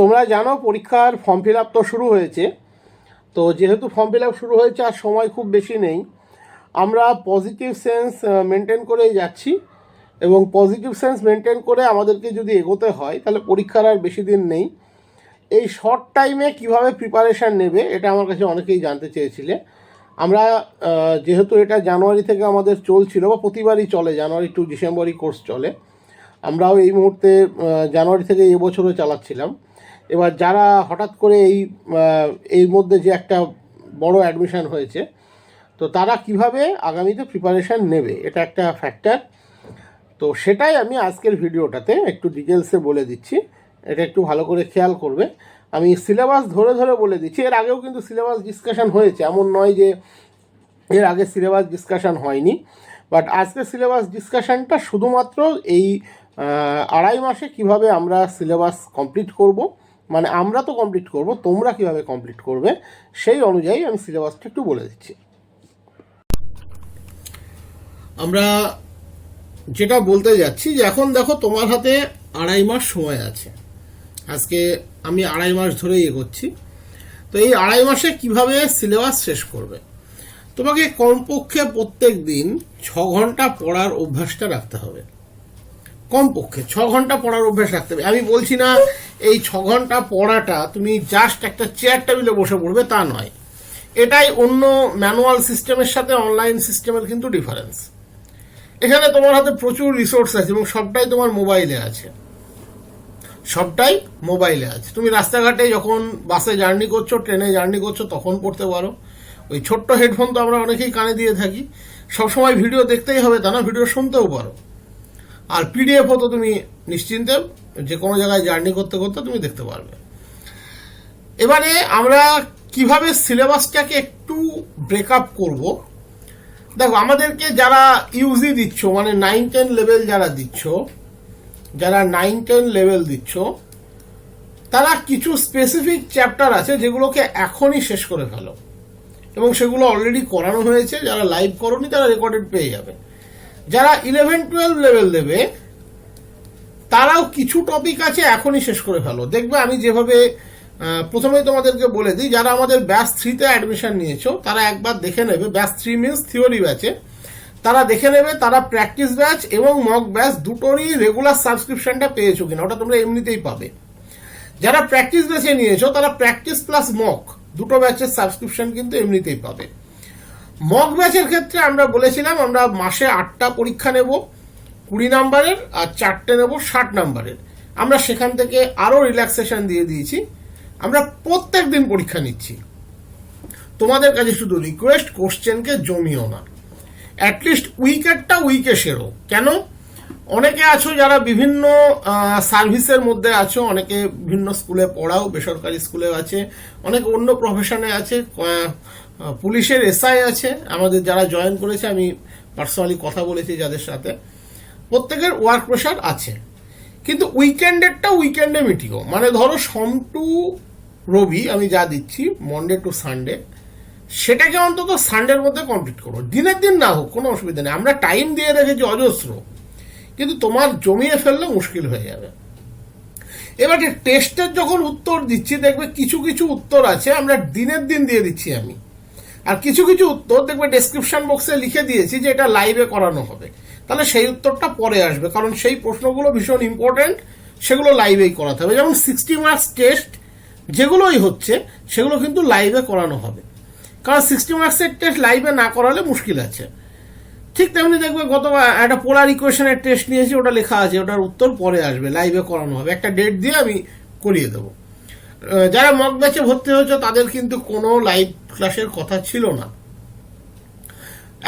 তোমরা জানো পরীক্ষার ফর্ম ফিল আপ তো শুরু হয়েছে। তো যেহেতু ফর্ম ফিল আপ শুরু হয়েছে, আর সময় খুব বেশি নেই, আমরা পজিটিভ সেন্স মেনটেন করেই যাচ্ছি এবং পজিটিভ সেন্স মেনটেন করে আমাদেরকে যদি এগোতে হয়, তাহলে পরীক্ষার আর বেশি দিন নেই। এই শর্ট টাইমে কীভাবে প্রিপারেশান নেবে, এটা আমার কাছে অনেকেই জানতে চেয়েছিলে। আমরা যেহেতু এটা জানুয়ারি থেকে আমাদের চলছিল বা প্রতিবারই চলে, জানুয়ারি টু ডিসেম্বরই কোর্স চলে আমরাও এই মুহূর্তে জানুয়ারি থেকে এবছরও চালাচ্ছিলাম। এবার যারা হঠাৎ করে এই এর মধ্যে যে একটা বড় অ্যাডমিশন হয়েছে, তো তারা কীভাবে আগামীতে প্রিপারেশান নেবে, এটা একটা ফ্যাক্টর তো সেটাই আমি আজকের ভিডিওটাতে একটু ডিটেলসে বলে দিচ্ছি। এটা একটু ভালো করে খেয়াল করবে। আমি সিলেবাস ধরে ধরে বলে দিচ্ছি, এর আগেও কিন্তু সিলেবাস ডিসকাশন হয়েছে। এমন নয় যে এর আগে সিলেবাস ডিসকাশন হয়নি। বাট আজকে সিলেবাস ডিসকাশনটা শুধুমাত্র এই আড়াই মাসে কীভাবে আমরা সিলেবাস কমপ্লিট করব? মানে আমরা তো কমপ্লিট করব, তোমরা কীভাবে কমপ্লিট করবে? সেই অনুযায়ী আমি সিলেবাসটা একটু বলে দিচ্ছি। আমরা যেটা বলতে যাচ্ছি যে এখন দেখো তোমার হাতে আড়াই মাস সময় আছে। আজকে আমি আড়াই মাস ধরেই করছি তো এই আড়াই মাসে কীভাবে সিলেবাস শেষ করবে? তোমাকে কমপক্ষে প্রত্যেক দিন ছ ঘণ্টা পড়ার অভ্যাসটা রাখতে হবে। কমপক্ষে ছ ঘণ্টা পড়ার অভ্যাস রাখতে হবে। আমি বলছি না, এই ছ ঘণ্টা পড়াটা তুমি জাস্ট একটা চেয়ার টেবিলে বসে পড়বে, তা নয়। এটাই অন্য ম্যানুয়াল সিস্টেমের সাথে অনলাইন সিস্টেমের কিন্তু ডিফারেন্স এখানে তোমার হাতে প্রচুর রিসোর্স আছে এবং সবটাই তোমার মোবাইলে আছে। সবটাই মোবাইলে আছে। তুমি রাস্তাঘাটে যখন বাসে জার্নি করছ ট্রেনে জার্নি করছ, তখন পড়তে পারো। ওই ছোট্ট হেডফোন তো আমরা অনেকেই কানে দিয়ে থাকি। সবসময় ভিডিও দেখতেই হবে, তা না? ভিডিও শুনতেও পারো। আর পিডিএফও তো তুমি নিশ্চিন্তে যে কোনো জায়গায় জার্নি করতে করতে তুমি দেখতে পারবে। এবারে আমরা কীভাবে সিলেবাসটাকে একটু ব্রেকআপ করব? দেখো, আমাদেরকে যারা ইউজি দিচ্ছ মানে নাইন টেন লেভেল যারা দিচ্ছ, যারা নাইন টেন লেভেল দিচ্ছ, তারা কিছু স্পেসিফিক চ্যাপ্টার আছে যেগুলোকে এখনই শেষ করে ফেলো। এবং সেগুলো অলরেডি করানো হয়েছে, যারা লাইভ করনি তারা রেকর্ডেড পেয়ে যাবে। যারা ইলেভেন টুয়েলভ লেভেল দেবে তারাও কিছু টপিক আছে এখনই শেষ করে ফেলো। দেখবে আমি যেভাবে আহ, প্রথমেই তোমাদেরকে বলে দিই যারা আমাদের ব্যাস থ্রিতে অ্যাডমিশন নিয়েছো তারা একবার দেখে নেবে ব্যাস থ্রি মিনস থিওরি ব্যাচে তারা দেখে নেবে তারা প্র্যাকটিস ব্যাচ এবং মক ব্যাচ দুটোরই রেগুলার সাবস্ক্রিপশনটা পেয়েছ কিনা ওটা তোমরা এমনিতেই পাবে। যারা প্র্যাকটিস ব্যাচে নিয়েছো তারা প্র্যাকটিস প্লাস মক দুটো ব্যাচের সাবস্ক্রিপশন কিন্তু এমনিতেই পাবে। মক ব্যাচের ক্ষেত্রে আমরা বলেছিলাম, আমরা মাসে আটটা পরীক্ষা নেব, কুড়ি নাম্বারের আর চারটে নেব ষাট নাম্বারের। আমরা সেখান থেকে আরও রিল্যাক্সেশন দিয়ে দিয়েছি। আমরা প্রত্যেক দিন পরীক্ষা নিচ্ছি। তোমাদের কাছে শুধু রিকোয়েস্ট কোশ্চেনকে জমিও না। অ্যাটলিস্ট উইকেটটা উইকে সেরো। কেন? অনেকে আছো যারা বিভিন্ন সার্ভিসের মধ্যে আছো, অনেকে বিভিন্ন স্কুলে পড়াও, বেসরকারি স্কুলে আছে, অনেকে অন্য প্রফেশনে আছে পুলিশের এসআই আছে, আমাদের যারা জয়েন করেছে, আমি পার্সোনালি কথা বলেছি যাদের সাথে। প্রত্যেকের ওয়ার্ক প্রেশার আছে। কিন্তু উইকেন্ডেরটা উইকেন্ডে মিটিও মানে ধরো সোম টু রবি আমি যা দিচ্ছি মন্ডে টু সানডে সেটাকে অন্তত সানডের মধ্যে কমপ্লিট করো। দিনের দিন না হোক, কোনো অসুবিধা নেই। আমরা টাইম দিয়ে রেখেছি অজস্র। কিন্তু তোমার জমিয়ে ফেললে মুশকিল হয়ে যাবে। এবারে টেস্টের যখন উত্তর দিচ্ছি, দেখবে কিছু কিছু উত্তর আছে, আমরা দিনের দিন দিয়ে দিচ্ছি আমি। আর কিছু কিছু উত্তর দেখবে ডেসক্রিপশন বক্সে লিখে দিয়েছি যে এটা লাইভে করানো হবে। তাহলে সেই উত্তরটা পরে আসবে, কারণ সেই প্রশ্নগুলো ভীষণ ইম্পর্টেন্ট সেগুলো লাইভেই করাতে হবে। যেমন সিক্সটি মার্কস টেস্ট যেগুলোই হচ্ছে, সেগুলো কিন্তু লাইভে করানো হবে। কারণ সিক্সটি মার্কসের টেস্ট লাইভে না করালে মুশকিল আছে। ঠিক তেমনি দেখবে গত একটা পোলার ইকুয়েশনের টেস্ট নিয়েছি, ওটা লেখা আছে, ওটার উত্তর পরে আসবে লাইভে করানো হবে। একটা ডেট দিয়ে আমি করিয়ে দেবো। যারা মক ব্যাচে ভর্তি হয়েছে, তাদের কিন্তু কোনো লাইভ ক্লাসের কথা ছিল না।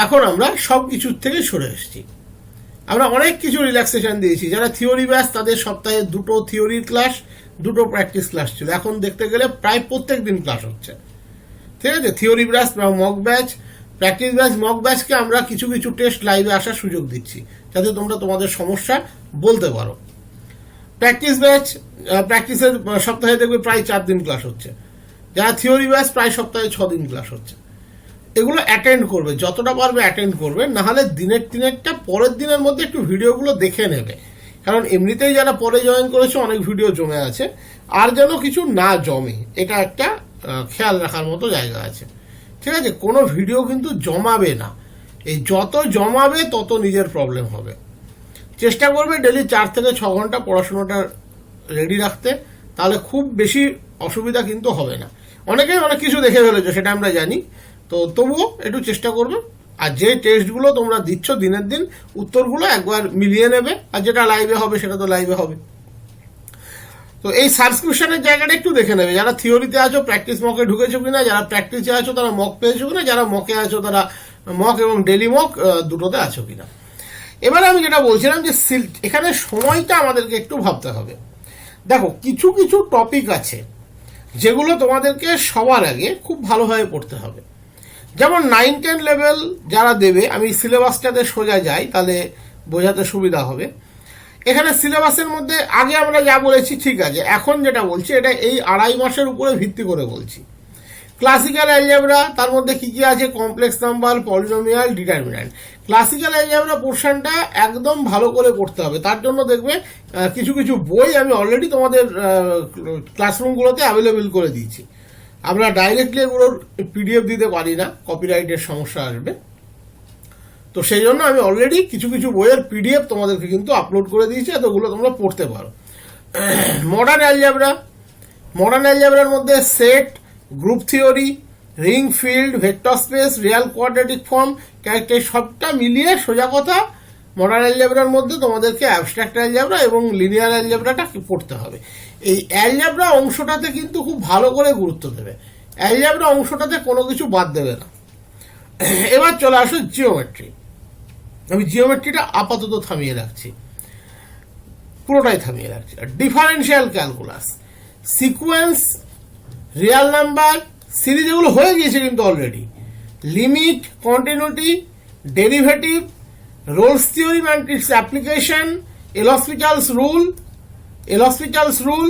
এখন আমরা সব কিছুর থেকে সরে এসেছি। আমরা অনেক কিছু রিল্যাক্সেশন দিয়েছি। যারা থিওরি ব্যাচ তাদের সপ্তাহে দুটো থিওরির ক্লাস দুটো প্র্যাকটিস ক্লাস ছিল। এখন দেখতে গেলে প্রায় প্রত্যেক দিন ক্লাস হচ্ছে। ঠিক আছে? Theory batch mock batch practice batch mock ব্যাচকে আমরা কিছু কিছু টেস্ট লাইভে আসার সুযোগ দিচ্ছি। যাতে তোমরা তোমাদের সমস্যা বলতে পারো। প্র্যাকটিস ব্যাচ প্র্যাকটিসের সপ্তাহে দেখবে প্রায় চার দিন ক্লাস হচ্ছে। যারা থিওরি ব্যাচ প্রায় সপ্তাহে ছ দিন ক্লাস হচ্ছে। এগুলো অ্যাটেন্ড করবে, যতটা পারবে অ্যাটেন্ড করবে, নাহলে দিনের দিনেরটা পরের দিনের মধ্যে একটু ভিডিওগুলো দেখে নেবে। কারণ এমনিতেই যারা পরে জয়েন করেছে, অনেক ভিডিও জমে আছে। আর যেন কিছু না জমে, এটা একটা খেয়াল রাখার মতো জায়গা আছে। ঠিক আছে? কোনো ভিডিও কিন্তু জমাবে না। এই যত জমাবে, তত নিজের প্রবলেম হবে। চেষ্টা করবে ডেলি চার থেকে ছ ঘণ্টা পড়াশোনাটা রেডি রাখতে। তাহলে খুব বেশি অসুবিধা কিন্তু হবে না। অনেকেই অনেক কিছু দেখে ফেলেছো, সেটা আমরা জানি। তো তবুও একটু চেষ্টা করবে। আর যে টেস্টগুলো তোমরা দিচ্ছ দিনের দিন, উত্তরগুলো একবার মিলিয়ে নেবে। আর যেটা লাইভে হবে, সেটা তো লাইভে হবে। তো এই সাবস্ক্রিপশনের জায়গাটা একটু দেখে নেবে। যারা থিওরিতে আছো প্র্যাকটিস মকে ঢুকেছো কিনা, যারা প্র্যাকটিসে আছো, তারা মক পেয়েছ কিনা, যারা মকে আছো, তারা মক এবং ডেলি মক দুটোতে আছো কিনা। এবারে আমি যেটা বলছিলাম যে এখানে সময়টা আমাদেরকে একটু ভাবতে হবে। দেখো, কিছু কিছু টপিক আছে। যেগুলো তোমাদেরকে সবার আগে খুব ভালোভাবে পড়তে হবে। যেমন নাইন টেন লেভেল যারা দেবে, আমি সিলেবাসটাতে সোজা যাই, তাহলে বোঝাতে সুবিধা হবে। এখানে সিলেবাসের মধ্যে আগে আমরা যা বলেছি ঠিক আছে। এখন যেটা বলছি, এটা এই আড়াই মাসের উপরে ভিত্তি করে বলছি। ক্লাসিক্যাল অ্যালজেব্রা তার মধ্যে কী কী আছে? Complex number polynomial determinant classical algebra পোর্শনটা একদম ভালো করে পড়তে হবে। তার জন্য দেখবে কিছু কিছু বই আমি অলরেডি তোমাদের ক্লাসরুমগুলোতে অ্যাভেলেবেল করে দিয়েছি। আমরা ডাইরেক্টলি এগুলোর পিডিএফ দিতে পারি না কপিরাইটের সমস্যা আসবে। তো সেই জন্য আমি অলরেডি কিছু কিছু বইয়ের পিডিএফ তোমাদেরকে কিন্তু আপলোড করে দিয়েছি আর ওগুলো তোমরা পড়তে পারো। মডার্ন অ্যালজেব্রা মডার্ন অ্যালজেব্রার মধ্যে set group theory, ring field, vector space, real quadratic form, character সবটা মিলিয়ে সোজা কথা মডার্ন অ্যালজেব্রার মধ্যে তোমাদেরকে অ্যাবস্ট্রাক্ট অ্যালজেব্রা এবং লিনিয়ার অ্যালজেব্রাটা পড়তে হবে। এই অ্যালজেব্রা অংশটাতে কিন্তু খুব ভালো করে গুরুত্ব দেবে। অ্যালজেব্রা অংশটাতে কোনো কিছু বাদ দেবে না। এবার চলে আসো জিওমেট্রি আমি জিওমেট্রিটা আপাতত থামিয়ে রাখছি। পুরোটাই থামিয়ে রাখছি। আর differential calculus sequence real number series এগুলো হয়ে গিয়েছে কিন্তু already limit continuity derivative Rolle's theory and its application L'Hospital's rule L'Hospital's rule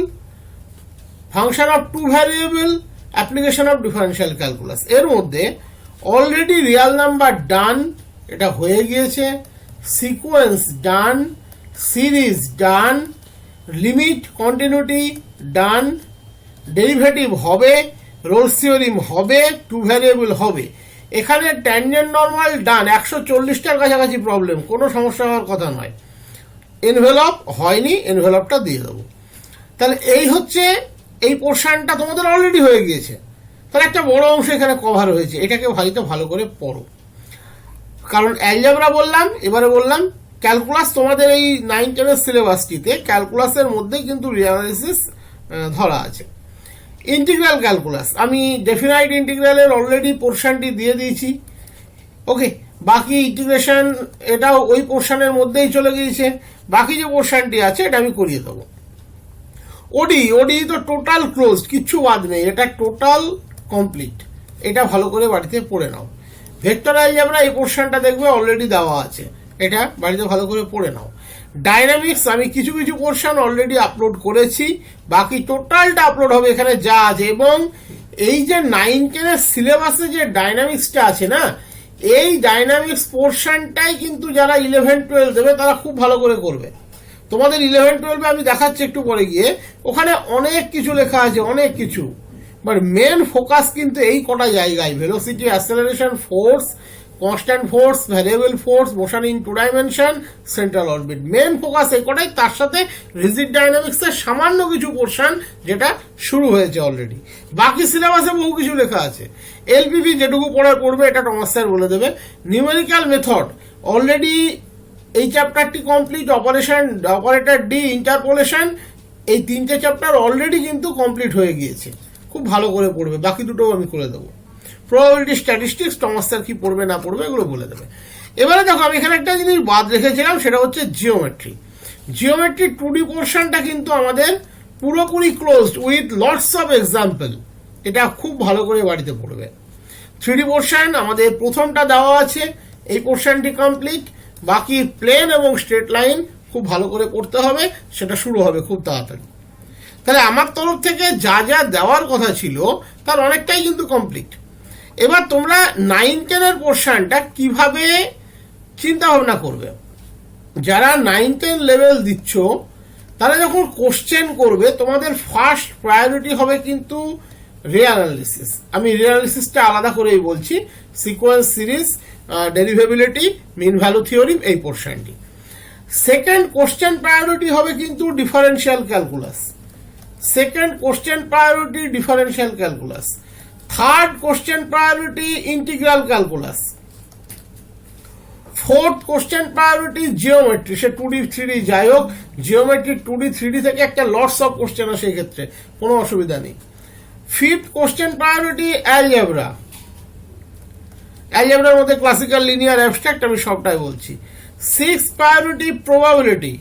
function of two variable application of differential calculus এর মধ্যে অলরেডি রিয়াল নাম্বার ডান এটা হয়ে গিয়েছে। Sequence done series done limit continuity done derivative হবে Rolle's theorem হবে two variable হবে। এখানে tangent normal ডান একশো চল্লিশটার কাছাকাছি প্রবলেম কোনো সমস্যা হওয়ার কথা নয়। এনভেলপ হয়নি এনভেলপটা দিয়ে দেবো। তাহলে এই হচ্ছে, এই পোর্শনটা তোমাদের অলরেডি হয়ে গিয়েছে। তাহলে একটা বড় অংশ এখানে কভার হয়েছে, এটাকে হয়তো ভালো করে পড়ো। কারণ অ্যালজাবরা বললাম, এবারে বললাম ক্যালকুলাস তোমাদের এই নাইন টেনের সিলেবাসটিতে ক্যালকুলাসের মধ্যেই কিন্তু রিয়ালাইসিস ধরা আছে। ইন্টিগ্রাল ক্যালকুলাস আমি ডেফিনাইট ইন্টিগ্রালের অলরেডি পোর্শনটি দিয়ে দিয়েছি। ওকে বাকি ইন্টিগ্রেশন এটাও ওই পোর্শানের মধ্যেই চলে গিয়েছে। বাকি যে পোর্শনটি আছে, এটা আমি করিয়ে দেবো। ওডি ওডি তো টোটাল ক্লোজ কিচ্ছু বাদ নেই। এটা টোটাল কমপ্লিট এটা ভালো করে বাড়িতে পড়ে নাও। ভেক্টর অ্যালজেব্রা এই পোর্শনটা দেখবে অলরেডি দেওয়া আছে। এটা বাড়িতে ভালো করে পড়ে নাও। ডাইনামিক্স আমি কিছু কিছু পোর্শন অলরেডি আপলোড করেছি। বাকি টোটালটা আপলোড হবে এখানে যা আছে। এবং এই যে নাইন টেনের সিলেবাসে যে ডাইনামিক্সটা আছে না, এই ডাইনামিক্স পোর্শনটাই কিন্তু যারা ইলেভেন টুয়েলভ দেবে, তারা খুব ভালো করে করবে। তোমাদের ইলেভেন টুয়েলভে আমি দেখাচ্ছি একটু পরে গিয়ে। ওখানে অনেক কিছু লেখা আছে, অনেক কিছু। বাট মেন ফোকাস কিন্তু এই কটা জায়গায়। Velocity acceleration force constant force variable force motion in two dimension central orbit main focus এই কটাই তার সাথে রিজিড ডাইনামিক্সের সামান্য কিছু পোর্শন যেটা শুরু হয়েছে অলরেডি বাকি সিলেবাসে বহু কিছু লেখা আছে। এলপিভি যেটুকু পড়ার পড়বে, এটা টমাস স্যার বলে দেবে নিউমেরিক্যাল মেথড অলরেডি এই চ্যাপ্টারটি complete operation operator D interpolation এই তিনটে চ্যাপ্টার অলরেডি কিন্তু কমপ্লিট হয়ে গিয়েছে। খুব ভালো করে পড়বে। বাকি দুটো আমি করে দেবো। প্রবাবিলিটি স্ট্যাটিস্টিক্স টমাস স্যার কি পড়বে, না পড়বে, এগুলো বলে দেবে। এবারে দেখো, আমি এখানে একটা জিনিস বাদ রেখেছিলাম, সেটা হচ্ছে জিওমেট্রি জিওমেট্রি টু ডি পোর্শনটা কিন্তু আমাদের পুরোপুরি closed with lots of example এটা খুব ভালো করে বাড়িতে পড়বে। থ্রি ডি পোর্শন আমাদের প্রথমটা দেওয়া আছে, এই পোর্শনটি কমপ্লিট বাকি প্লেন এবং স্ট্রেট লাইন খুব ভালো করে করতে হবে, সেটা শুরু হবে খুব তাড়াতাড়ি। তাহলে আমার তরফ থেকে যা যা দেওয়ার কথা ছিল, তার অনেকটাই কিন্তু কমপ্লিট এবার তোমরা নাইন টেনের পোর্শনটা কীভাবে চিন্তা ভাবনা করবে? যারা নাইন টেন লেভেল দিচ্ছ, তারা যখন কোশ্চেন করবে, তোমাদের ফার্স্ট প্রায়োরিটি হবে কিন্তু রে অ্যানালিসিস আমি রে অ্যানালিসিসটা আলাদা করেই বলছি। Sequence series derivability mean value theorem এই পোর্শনটি সেকেন্ড কোশ্চেন প্রায়োরিটি হবে কিন্তু differential calculus second question priority differential calculus third question priority integral calculus fourth question priority geometry say two D three যাই হোক জিওমেট্রি টু ডি থ্রি থেকে একটা lots of question আসে ক্ষেত্রে, কোনো অসুবিধা নেই। ফিফথ কোশ্চেন প্রায়োরিটি অ্যালজেব্রা অ্যালজেব্রার মধ্যে ক্লাসিক্যাল লিনিয়ার অ্যাবস্ট্রাক্ট আমি সবটাই বলছি। Six priority probability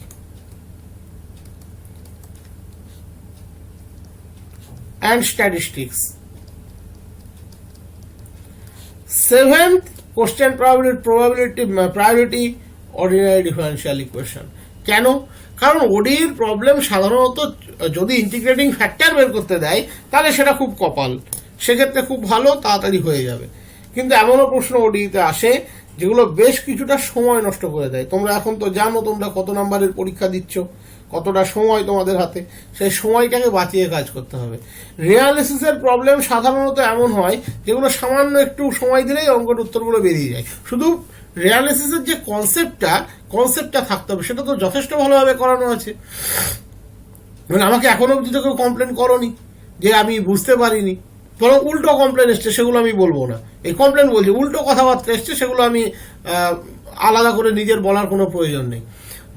and statistics seventh question probability priority ordinary differential equation কেন? কারণ ওডির প্রবলেম সাধারণত, যদি ইন্টিগ্রেটিং ফ্যাক্টর বের করতে দেয়, তাহলে সেটা খুব কপাল। সেক্ষেত্রে খুব ভালো, তাড়াতাড়ি হয়ে যাবে। কিন্তু এমনও প্রশ্ন ওডিতে আসে, যেগুলো বেশ কিছুটা সময় নষ্ট করে দেয়। তোমরা এখন তো জানো, তোমরা কত নাম্বারের পরীক্ষা দিচ্ছ। কতটা সময় তোমাদের হাতে, সেই সময়টাকে বাঁচিয়ে কাজ করতে হবে। রিয়ালিসিসের প্রবলেম সাধারণত এমন হয় যেগুলো সামান্য একটু সময় দিলেই অঙ্কের উত্তরগুলো বেরিয়ে যায়। শুধু রিয়ালিসিসের যে কনসেপ্টটা কনসেপ্টটা থাকতে হবে, সেটা তো যথেষ্ট ভালোভাবে করানো আছে। মানে আমাকে এখনও অবধি তো কেউ কমপ্লেন করনি যে আমি বুঝতে পারিনি। বরং উল্টো কমপ্লেন এসছে, সেগুলো আমি বলব না। এই কমপ্লেন বলছি, উল্টো কথাবার্তা এসছে, সেগুলো আমি আলাদা করে নিজের বলার কোনো প্রয়োজন নেই।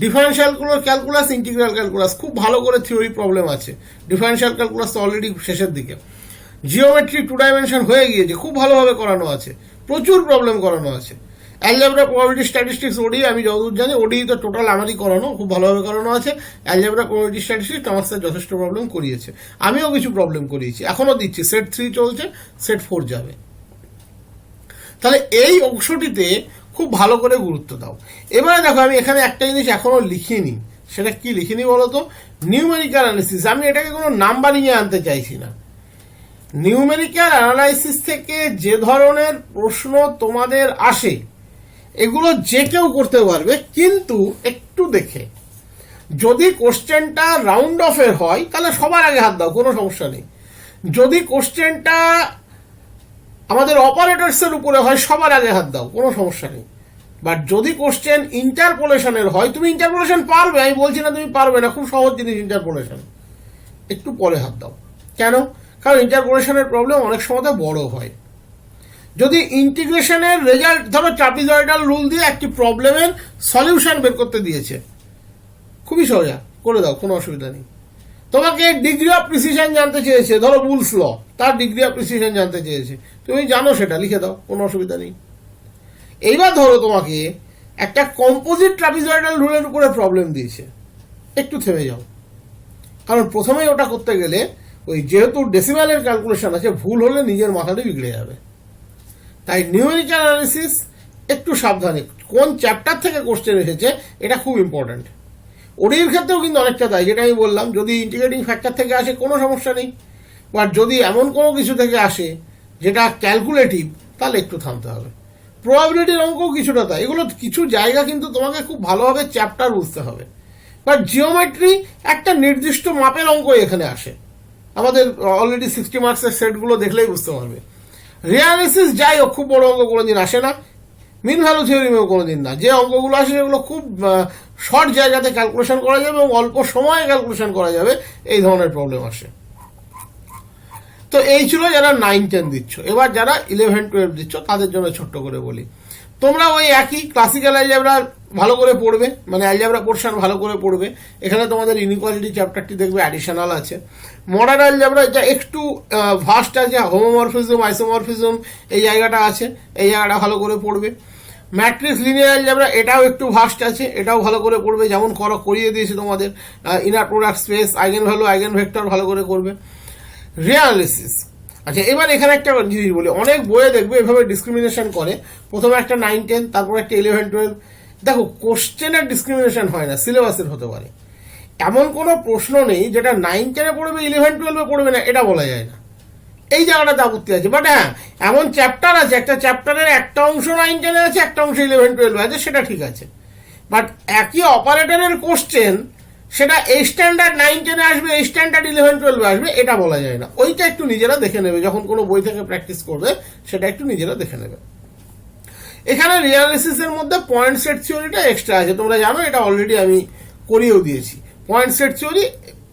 ডিফারেন্সিয়াল ক্যালকুলাস ইন্টিগ্রাল ক্যালকুলাস খুব ভালো করে থিওরি প্রবলেম আছে। ডিফারেন্সিয়াল ক্যালকুলাস তো অলরেডি শেষের দিকে। জিওমেট্রি টু ডাইমেনশন হয়ে গিয়েছে, খুব ভালোভাবে করানো আছে। প্রচুর প্রবলেম করানো আছে। অ্যালজেব্রা প্রবাবিলিটি স্ট্যাটিস্টিক্স ওডি আমি যতদূর জানি ওডি তো টোটাল আমারই করানো, খুব ভালোভাবে করানো আছে। অ্যালজেব্রা প্রবাবিলিটি স্ট্যাটিস্টিক্স আমার সাথে যথেষ্ট প্রবলেম করিয়েছে। আমিও কিছু প্রবলেম করিয়েছি। এখনও দিচ্ছি। সেট থ্রি চলছে সেট ফোর যাবে। তাহলে এই অংশটিতে খুব ভালো করে গুরুত্ব দাও। এবারে দেখো, আমি এখানে একটা জিনিস এখনও লিখিনি। সেটা কি লিখিনি বলতো? নিউমেরিক্যাল অ্যানালিসিস আমি এটাকে কোনো নাম্বারিংয়ে আনতে চাইছি না। নিউমেরিক্যাল অ্যানালাইসিস থেকে যে ধরনের প্রশ্ন তোমাদের আসে, এগুলো যে কেউ করতে পারবে, কিন্তু একটু দেখে। যদি কোশ্চেনটা রাউন্ড অফের হয়, তাহলে সবার আগে হাত দাও, কোনো সমস্যা নেই। যদি কোশ্চেনটা আমাদের অপারেটরসের উপরে হয় সবার আগে হাত দাও, কোনো সমস্যা নেই। বাট যদি কোশ্চেন ইন্টারপোলেশনের হয়, তুমি ইন্টারপোলেশন পারবে, আমি বলছি না তুমি পারবে না, খুব সহজ জিনিস ইন্টারপোলেশন একটু পরে হাত দাও। কেন? কারণ ইন্টারপোলেশনের প্রবলেম অনেক সময় বড় হয়। যদি ইন্টিগ্রেশনের রেজাল্ট ধরো ট্রাপিজয়েডাল রুল দিয়ে একটি প্রবলেমের সলিউশন বের করতে দিয়েছে, খুবই সোজা, করে দাও, কোনো অসুবিধা নেই। তোমাকে ডিগ্রি অফ প্রিসিশন জানতে চেয়েছে, ধরো বুলস ল তার ডিগ্রি অফ প্রিসিশন জানতে চেয়েছে। তুমি জানো সেটা, লিখে দাও, কোনো অসুবিধা নেই। এইবার ধরো তোমাকে একটা কম্পোজিট ট্রাপিজয়েডাল রুলের উপরে প্রবলেম দিয়েছে। একটু থেমে যাও। কারণ প্রথমেই ওটা করতে গেলে ওই যেহেতু ডেসিমালের ক্যালকুলেশন আছে, ভুল হলে নিজের মাথাটাই বিগড়ে যাবে। তাই নিউমেরিক্যাল অ্যানালিসিস একটু সাবধানে, কোন চ্যাপ্টার থেকে কোশ্চেন এসেছে, এটা খুব ইম্পর্ট্যান্ট ওডির ক্ষেত্রেও কিন্তু অনেকটা তাই, যেটা আমি বললাম, যদি ইন্টিগ্রেটিং ফ্যাক্টর থেকে আসে, কোনো সমস্যা নেই। বাট যদি এমন কোনো কিছু থেকে আসে, যেটা ক্যালকুলেটিভ তাহলে একটু থামতে হবে। প্রবাবিলিটির অঙ্কও কিছুটা তাই। এগুলো কিছু জায়গা কিন্তু তোমাকে খুব ভালোভাবে চ্যাপ্টার বুঝতে হবে। বাট জিওমেট্রি একটা নির্দিষ্ট মাপের অঙ্ক এখানে আসে। আমাদের অলরেডি সিক্সটি মার্কসের সেটগুলো দেখলেই বুঝতে পারবে। রিয়ালিসিস যাই হোক, খুব বড় অঙ্ক কোনোদিন আসে না। মিন ভ্যালু থিওরিমেও কোনোদিন না। যে অঙ্কগুলো আসে, সেগুলো খুব শর্ট জায়গাতে ক্যালকুলেশন করা যাবে এবং অল্প সময়ে ক্যালকুলেশন করা যাবে, এই ধরনের প্রবলেম আসে। তো এই ছিল যারা নাইন টেন দিচ্ছ। এবার যারা ইলেভেন টুয়েলভ দিচ্ছ, তাদের জন্য ছোট্ট করে বলি। তোমরা ওই একই ক্লাসিক্যাল অ্যালজাবরা ভালো করে পড়বে মানে অ্যালজাবরা পোর্শন ভালো করে পড়বে। এখানে তোমাদের ইনইকুয়ালিটি চ্যাপ্টারটি দেখবে অ্যাডিশনাল আছে। মডার্ন অ্যালজাবরা যা একটু ভাস্ট আছে হোমোমরফিজম আইসোমরফিজম এই জায়গাটা আছে, এই জায়গাটা ভালো করে পড়বে। ম্যাট্রিক্স লিনিয়ার অ্যালজাবরা, এটাও একটু ভাস্ট আছে, এটাও ভালো করে পড়বে যেমন করো করিয়ে দিয়েছে তোমাদের inner product space eigen value eigen vector ভালো করে করবে। রিয়ালিসিস আচ্ছা এবার এখানে একটা জিনিস বলি, অনেক বইয়ে দেখবে এভাবে ডিসক্রিমিনেশন করে, প্রথমে একটা নাইন টেন তারপর একটা ইলেভেন টুয়েলভ দেখো কোশ্চেনের ডিসক্রিমিনেশন হয় না সিলেবাসের হতে পারে। এমন কোনো প্রশ্ন নেই, যেটা নাইন টেনে পড়বে ইলেভেন টুয়েলভে পড়বে না, এটা বলা যায় না। এই জায়গাটাতে আপত্তি আছে। বাট হ্যাঁ এমন চ্যাপ্টার আছে, একটা চ্যাপ্টারের একটা অংশ নাইন টেনে আছে, একটা অংশ ইলেভেন টুয়েলভে আছে, সেটা ঠিক আছে। বাট একই অপারেটরের কোশ্চেন সেটা এই স্ট্যান্ডার্ড নাইন টেনে আসবে এই স্ট্যান্ডার্ড ইলেভেন টুয়েলভে আসবে, এটা বলা যায় না। ওইটা একটু নিজেরা দেখে নেবে, যখন কোনো বই থেকে প্র্যাকটিস করবে, সেটা একটু নিজেরা দেখে নেবে। এখানে রিয়ালিসিসের মধ্যে পয়েন্ট সেট থিওরিটা এক্সট্রা আছে। তোমরা জানো, এটা অলরেডি আমি করিয়েও দিয়েছি। পয়েন্ট সেট থিওরি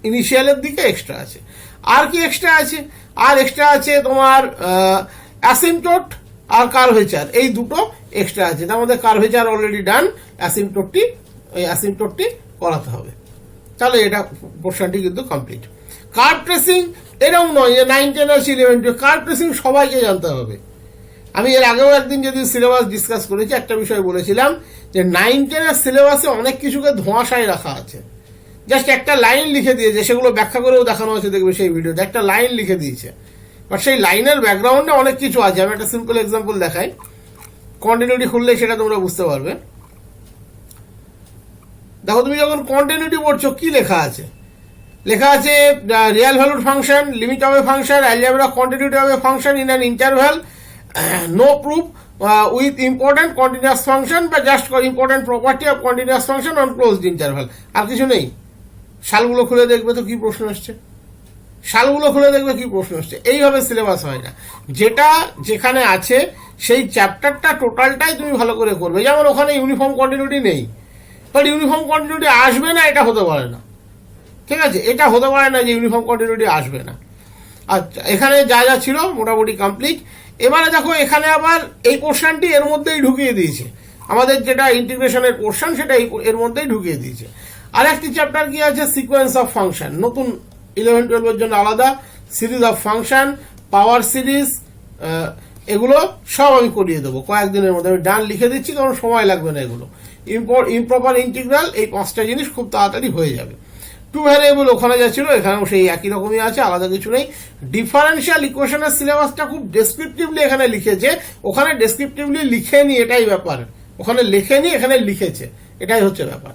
ইনিশিয়ালের দিকে এক্সট্রা আছে। আর কি এক্সট্রা আছে? আর এক্সট্রা আছে তোমার অ্যাসিমটোট আর কার্ভেচার এই দুটো এক্সট্রা আছে। তার মধ্যে কার্ভেচার অলরেডি ডান অ্যাসিমটোটটি ওই অ্যাসিমটোটটি করাতে হবে। তাহলে এটা পোর্শনটি কিন্তু কমপ্লিট কার্ড প্রেসিং এরকম নয়, যে নাইন টেন আছে ইলেভেন টুয়েলভ কার্ড প্রেসিং সবাইকে জানতে হবে। আমি এর আগেও একদিন যদি সিলেবাস ডিসকাস করেছি, একটা বিষয় বলেছিলাম যে নাইন টেনের সিলেবাসে অনেক কিছুকে ধোঁয়াশায় রাখা আছে। জাস্ট একটা লাইন লিখে দিয়েছে, সেগুলো ব্যাখ্যা করেও দেখানো হয়েছে, দেখবে সেই ভিডিওতে একটা লাইন লিখে দিয়েছে। বাট সেই লাইনের ব্যাকগ্রাউন্ডে অনেক কিছু আছে। আমি একটা সিম্পল এক্সাম্পল দেখাই। কন্টিনিউটি খুললে সেটা তোমরা বুঝতে পারবে। দেখো, তুমি যখন কন্টিনিউটি পড়ছো, কি লেখা আছে? লেখা আছে রিয়াল ভ্যালুর function limit of a function algebra continuity of a function in an interval no proof with important continuous function বা just important property of continuous function on closed interval আর কিছু নেই। সালগুলো খুলে দেখবে তো কি প্রশ্ন আসছে? সালগুলো খুলে দেখবে কি প্রশ্ন আসছে? এইভাবে সিলেবাস হয় না। যেটা যেখানে আছে, সেই চ্যাপ্টারটা টোটালটাই তুমি ভালো করে করবে। যেমন ওখানে ইউনিফর্ম কন্টিনিউটি নেই। বাট ইউনিফর্ম কন্টিনিউটি আসবে না, এটা হতে পারে না। ঠিক আছে? এটা হতে পারে না যে ইউনিফর্ম কন্টিনিউটি আসবে না। আচ্ছা এখানে যা যা ছিল মোটামুটি কমপ্লিট এবারে দেখো, এখানে আবার এই পোর্শনটি এর মধ্যেই ঢুকিয়ে দিয়েছে। আমাদের যেটা ইন্টিগ্রেশনের পোর্শন সেটা এর মধ্যেই ঢুকিয়ে দিয়েছে। আর একটি চ্যাপ্টার কি আছে? সিকোয়েন্স অফ ফাংশন নতুন ইলেভেন টুয়েলভের জন্য আলাদা। Series of function power series এগুলো সব আমি করিয়ে দেবো। কয়েকদিনের মধ্যে আমি ডান লিখে দিচ্ছি, কারণ সময় লাগবে না এগুলো। ইম্প্রপার ইন্টিগ্রাল এই পাঁচটা জিনিস খুব তাড়াতাড়ি হয়ে যাবে। টু ভ্যারিয়েবল ওখানে যা ছিল, এখানেও সেই একই রকমই আছে, আলাদা কিছু নেই। ডিফারেন্সিয়াল ইকুয়েশনের সিলেবাসটা খুব ডেসক্রিপটিভলি এখানে লিখেছে। ওখানে ডেসক্রিপটিভলি লিখেনি এটাই ব্যাপার। ওখানে লেখেনি এখানে লিখেছে। এটাই হচ্ছে ব্যাপার।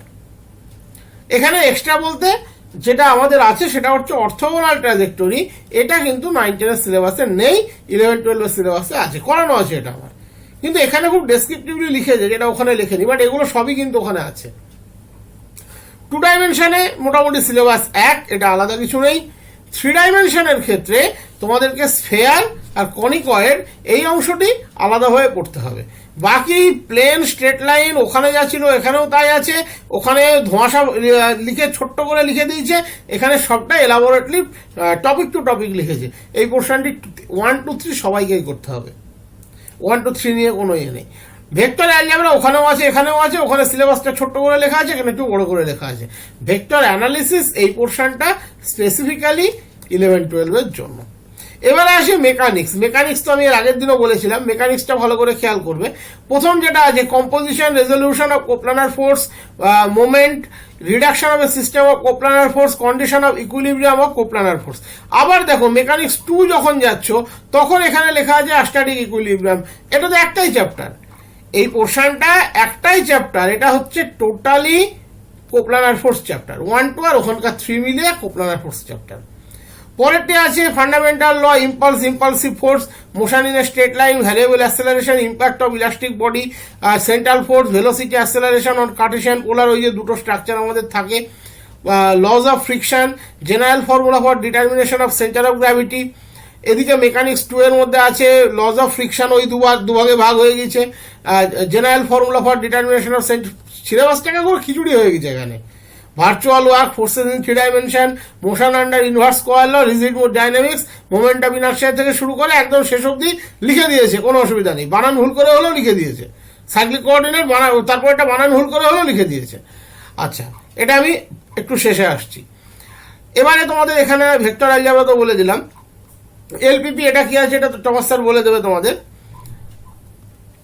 এখানে এক্সট্রা বলতে যেটা আমাদের আছে সেটা হচ্ছে অর্থগোনাল ট্রাজেক্টরি এটা কিন্তু নাইন টেনের সিলেবাসে নেই ইলেভেন টুয়েলভের সিলেবাসে আছে, করানো আছে এটা আমার কিন্তু এখানে খুব ডেসক্রিপটিভলি লিখেছে, যেটা ওখানে লেখেনি বাট এগুলো সবই কিন্তু ওখানে আছে। টু ডাইমেনশনে মোটামুটি সিলেবাস এক, এটা আলাদা কিছু নেই। থ্রি ডাইমেনশনের ক্ষেত্রে তোমাদেরকে স্ফেয়ার আর কনিকয়েড এই অংশটি আলাদাভাবে পড়তে হবে। বাকি প্লেন স্ট্রেট লাইন ওখানে যা ছিল এখানেও তাই আছে। ওখানে ধোঁয়াশা লিখে, ছোট্ট করে লিখে দিয়েছে। এখানে সবটা এলাবোরেটলি টপিক টু টপিক লিখেছে। এই পোর্শনটি ওয়ান টু থ্রি সবাইকেই করতে হবে। ওয়ান টু থ্রি নিয়ে কোনো ইয়ে নেই। ভেক্টর অ্যালজাবরা ওখানেও আছে, এখানেও আছে। ওখানে সিলেবাসটা ছোট্ট করে লেখা আছে, এখানে একটু বড় করে লেখা আছে। ভেক্টর অ্যানালিসিস এই পোর্শনটা স্পেসিফিক্যালি ইলেভেন টুয়েলভের জন্য। এবারে আসি মেকানিক্স মেকানিক্স তো আমি এর আগের দিনও বলেছিলাম মেকানিক্সটা ভালো করে খেয়াল করবে। প্রথম যেটা আছে composition resolution of coplanar force moment reduction of a system of coplanar force condition of equilibrium of coplanar force আবার দেখো মেকানিক্স টু যখন যাচ্ছ, তখন এখানে লেখা আছে অ্যাস্টাটিক ইকুইলিব্রিয়াম এটা তো একটাই চ্যাপ্টার এই পোর্শনটা একটাই চ্যাপ্টার এটা হচ্ছে totally coplanar force chapter one two আর ওখানকার থ্রি মিলিয়ে কোপ্লানার ফোর্স চ্যাপ্টার পরেরটি আছে fundamental law impulse impulsive force motion in straight line variable acceleration impact of elastic body central force velocity acceleration on Cartesian polar ওই যে দুটো structure আমাদের থাকে। Laws of friction general formula for determination of centre of gravity এদিকে mechanics two এর মধ্যে আছে lodge of friction ওই দুভাগ দুভাগে ভাগ হয়ে গেছে। General formula for determination of সিলেবাসটাকে করে খিচুড়ি হয়ে গেছে এখানে। Virtual work forces in three dimension motion under inverse square rigid mode dynamics moment of inertia থেকে শুরু করে একদম শেষ অবধি লিখে দিয়েছে, কোনো অসুবিধা নেই। বানান ভুল করে হলেও লিখে দিয়েছে। সাইক্লিক কোঅর্ডিনেট বানান তারপর একটা বানান ভুল করে হলেও লিখে দিয়েছে। আচ্ছা এটা আমি একটু শেষে আসছি। এবারে তোমাদের এখানে ভেক্টর আলজাবরা তো বলে দিলাম। এলপিপি এটা কি আছে? এটা টমাস স্যার বলে দেবে তোমাদের।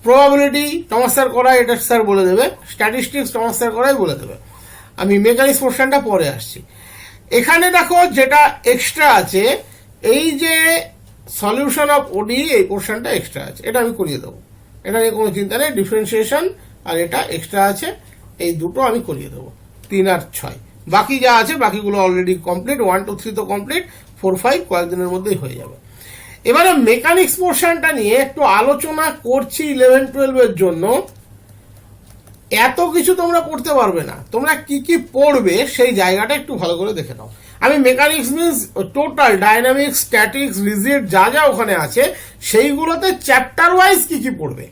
প্রবাবিলিটি টমাস স্যার করাই এটা স্যার বলে দেবে। স্ট্যাটিস্টিক্স টমাস স্যার করাই বলে দেবে। আমি মেকানিক্স পোর্শনটা পরে আসছি। এখানে দেখো যেটা এক্সট্রা আছে, এই যে সলিউশন অফ ওডি এই পোর্শনটা এক্সট্রা আছে। এটা আমি করিয়ে দেবো। এটা নিয়ে কোনো চিন্তা নেই ডিফারেন্সিয়েশন আর এটা এক্সট্রা আছে, এই দুটো আমি করিয়ে দেবো। তিন আর ছয়। বাকি যা আছে, বাকিগুলো already complete one two three তো কমপ্লিট ফোর ফাইভ কয়েকদিনের মধ্যেই হয়ে যাবে। এবারে মেকানিক্স পোর্শনটা নিয়ে একটু আলোচনা করছি ইলেভেন টুয়েলভের জন্য। এত কিছু তোমরা পড়তে পারবে না। তোমরা কি কি পড়বে সেই জায়গাটা একটু ভালো করে দেখে নাও। আমি mechanics means total dynamics statics rigid যা যা ওখানে আছে, সেইগুলোতে চ্যাপ্টার ওয়াইজ কি কি পড়বে?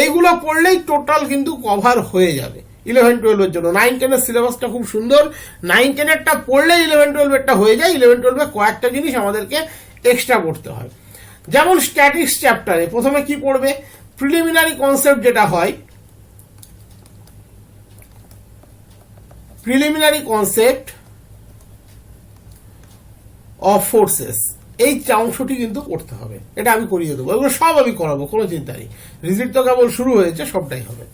এইগুলো পড়লেই টোটাল কিন্তু কভার হয়ে যাবে। ইলেভেন টুয়েলভের জন্য। নাইন টেনের সিলেবাসটা খুব সুন্দর। নাইন টেনেরটা পড়লে ইলেভেন টুয়েলভেরটা হয়ে যায়। ইলেভেন টুয়েলভে কয়েকটা জিনিস আমাদেরকে এক্সট্রা পড়তে হয়। যেমন স্ট্যাটিক্স চ্যাপ্টারে প্রথমে কি পড়বে? প্রিলিমিনারি কনসেপ্ট যেটা হয় প্রিলিমিনারি কনসেপ্ট অফ ফোর্সেস এই অংশটি কিন্তু করতে হবে। এটা আমি করিয়ে দেবো। এগুলো সব আমি করাবো, কোনো চিন্তা নেই। রিজিট তো কেবল শুরু হয়েছে, সবটাই হবে।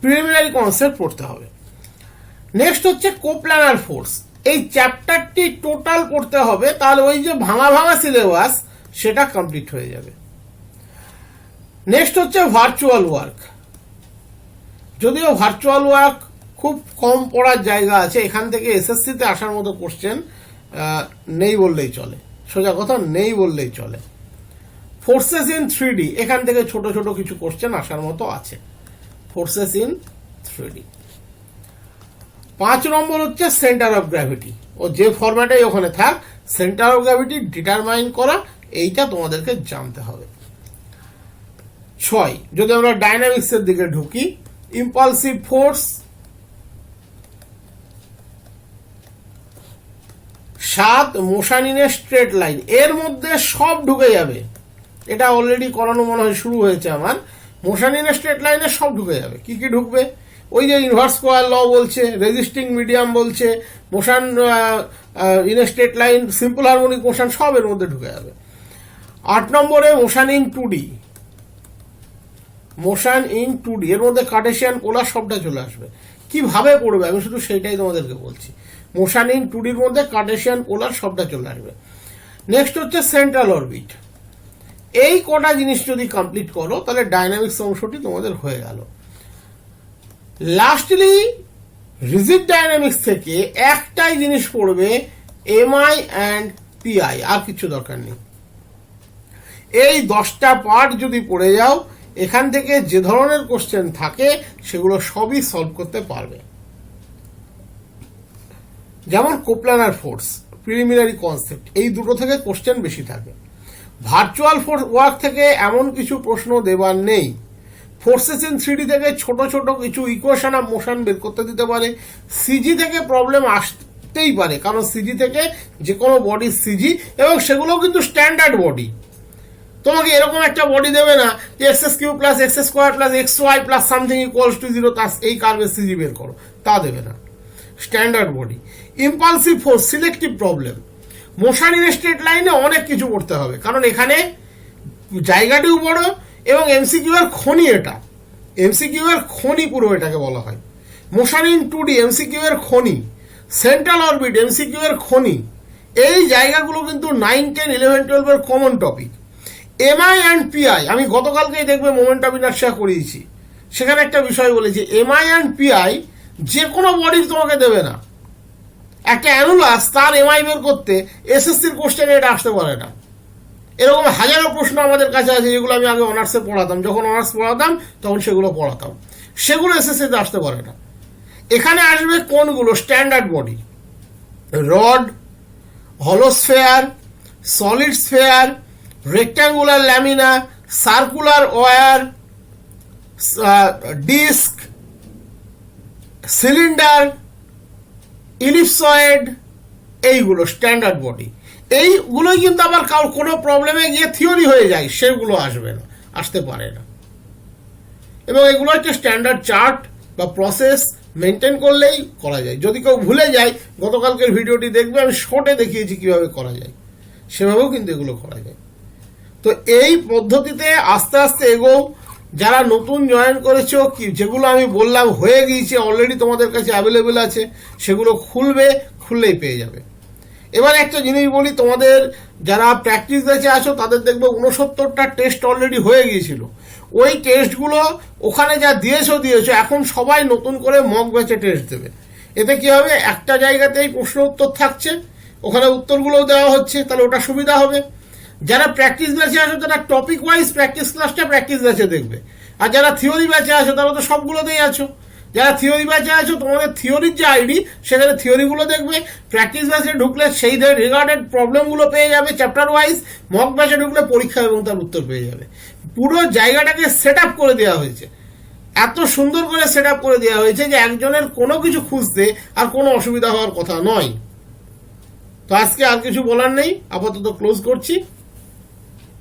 প্রিলিমিনারি কনসেপ্ট পড়তে হবে। নেক্সট হচ্ছে কোপ্লানার ফোর্স এই চ্যাপ্টারটি টোটাল পড়তে হবে, তাহলে ওই যে ভাঙা ভাঙা সিলেবাস সেটা কমপ্লিট হয়ে যাবে। নেক্সট হচ্ছে ভার্চুয়াল ওয়ার্ক যদিও ভার্চুয়াল ওয়ার্ক খুব কম পড়ার জায়গা আছে। এখান থেকে এসএসসিতে আসার মতো কোশ্চেন নেই বললেই চলে। সোজা কথা, নেই বললেই চলে। ফোর্সেস ইন থ্রি এখান থেকে ছোট ছোট কিছু কোশ্চেন আসার মতো আছে। ফোর্সেস ইন থ্রি পাঁচ নম্বর হচ্ছে সেন্টার অফ গ্র্যাভিটি ও যে ফরম্যাটেই ওখানে থাক সেন্টার অফ গ্র্যাভিটি ডিটারমাইন করা, এইটা তোমাদেরকে জানতে হবে। ছয়, যদি আমরা ডাইনামিক্সের দিকে ঢুকি ইম্পালসিভ ফোর্স সাত মোশন ইন স্ট্রেট লাইন এর মধ্যে সব ঢুকে যাবে। এটা অলরেডি করানো মনে হয় শুরু হয়েছে আমার। মোশন ইন স্ট্রেট লাইনে সব ঢুকে যাবে। কি কি ঢুকবে? ওই যে ইনভার্স স্কোয়ার ল বলছে রেজিস্টিং মিডিয়াম বলছে, motion in straight line simple harmonic motion সব এর মধ্যে ঢুকে যাবে। আট নম্বরে motion in two D motion in two D এর মধ্যে কার্টেশিয়ান পোলার সবটা চলে আসবে। কীভাবে পড়বে আমি শুধু সেইটাই তোমাদেরকে বলছি। মোশন ইন টু ডির মধ্যে কার্টেশিয়ান পোলার সবটা চলে আসবে। নেক্সট হচ্ছে সেন্ট্রাল অরবিট এই কটা জিনিস যদি কমপ্লিট করো, তাহলে ডাইনামিক্স অংশটি তোমাদের হয়ে গেল। লাস্টলি রিজিড ডাইনামিক্স থেকে একটাই জিনিস পড়বে এমআই অ্যান্ড পিআই আর কিছু দরকার নেই। এই দশটা পার্ট যদি পড়ে যাও, এখান থেকে যে ধরনের কোশ্চেন থাকে, সেগুলো সবই সলভ করতে পারবে। যেমন কোপ্লানার ফোর্স, প্রিলিমিনারি কনসেপ্ট, এই দুটো থেকে কোশ্চেন বেশি থাকে। ভার্চুয়াল ফোর্স ওয়ার্ক থেকে এমন কিছু প্রশ্ন দেবার নেই। ফোর্সেস ইন থ্রি থেকে ছোট ছোট কিছু ইকুয়েশন অফ মোশন বের করতে দিতে পারে। সিজি থেকে প্রবলেম আসতেই পারে, কারণ সিজি থেকে যে কোনো বডি সিজি এবং সেগুলো কিন্তু স্ট্যান্ডার্ড বডি তোমাকে এরকম একটা বডি দেবে না যে X S Q plus X square plus X Y plus something equals to zero তার এই কার্ভের সিজি বের করো, তা দেবে না। Standard body. Impulsive force selective problem in straight লাইনে অনেক কিছু করতে হবে। কারণ এখানে জায়গাটিও বড় এবং এমসিকিউ খনি এটা। এমসিকিউ খনি পুরো এটাকে বলা হয়। Motion in two D MCQ খনি। সেন্ট্রাল অরবিট এমসিকিউ খনি। এই জায়গাগুলো কিন্তু নাইন টেন ইলেভেন টুয়েলভের common topic MI and PI আমি গতকালকেই দেখবে মোমেন্ট অফ ইনার্সিয়া করিয়েছি। সেখানে একটা বিষয় বলেছি এমআই অ্যান্ড পিআই যে কোনো বডির তোমাকে দেবে না। একটা অ্যানুলাস তার এমআই বের করতে এসএসসির কোশ্চেনে এটা আসতে পারে না। এরকম হাজারো প্রশ্ন আমাদের কাছে আছে, যেগুলো আমি আগে অনার্সে পড়াতাম। যখন অনার্স পড়াতাম, তখন সেগুলো পড়াতাম। সেগুলো এসএসসিতে আসতে পারে না। এখানে আসবে কোনগুলো? Standard body rod hollow sphere solid sphere rectangular lamina circular wire disc cylinder, ellipsoid, এইগুলো স্ট্যান্ডার্ড বডি এইগুলোই কিন্তু আবার কারোর কোনো প্রবলেমে গিয়ে থিওরি হয়ে যায়, সেগুলো আসবে না, আসতে পারে না। এবং এগুলো হচ্ছে স্ট্যান্ডার্ড চার্ট বা প্রসেস মেনটেন করলেই করা যায়। যদি কেউ ভুলে যায়, গতকালকের ভিডিওটি দেখবে, আমি শর্টে দেখিয়েছি কীভাবে করা যায়। সেভাবেও কিন্তু এগুলো করা যায়। তো এই পদ্ধতিতে আস্তে আস্তে এগোও যারা নতুন জয়েন করেছ কি, যেগুলো আমি বললাম হয়ে গিয়েছে অলরেডি তোমাদের কাছে অ্যাভেলেবেল আছে, সেগুলো খুলবে, খুললেই পেয়ে যাবে। এবার একটা জিনিস বলি, তোমাদের যারা প্র্যাকটিস ব্যাচে আছো, তাদের দেখবে উনসত্তরটা টেস্ট অলরেডি হয়ে গিয়েছিল। ওই টেস্টগুলো ওখানে যা দিয়েছ দিয়েছ, এখন সবাই নতুন করে মক ব্যাচে টেস্ট দেবে। এতে কি হবে? একটা জায়গাতেই প্রশ্ন উত্তর থাকছে, ওখানে উত্তরগুলোও দেওয়া হচ্ছে, তাহলে ওটা সুবিধা হবে। যারা প্র্যাকটিস ব্যাচে আসো, তারা টপিক ওয়াইজ প্র্যাকটিস ক্লাসটা প্র্যাকটিস ব্যাচে দেখবে। আর যারা থিওরি ব্যাচে আছো তারা তো সবগুলোতেই আছো। যারা থিওরি ব্যাচে আছো, তোমাদের থিওরির যে আইডি, সেখানে থিওরিগুলো দেখবে। প্র্যাকটিস ব্যাচে ঢুকলে সেই ধরে রিগার্ডেড প্রবলেমগুলো পেয়ে যাবে চ্যাপ্টার ওয়াইজ মক ব্যাচে ঢুকলে পরীক্ষা এবং তার উত্তর পেয়ে যাবে। পুরো জায়গাটাকে সেট আপ করে দেওয়া হয়েছে। এত সুন্দর করে সেট আপ করে দেওয়া হয়েছে যে একজনের কোনো কিছু খুঁজতে আর কোনো অসুবিধা হওয়ার কথা নয়। তো আজকে আর কিছু বলার নেই। আপাতত ক্লোজ করছি।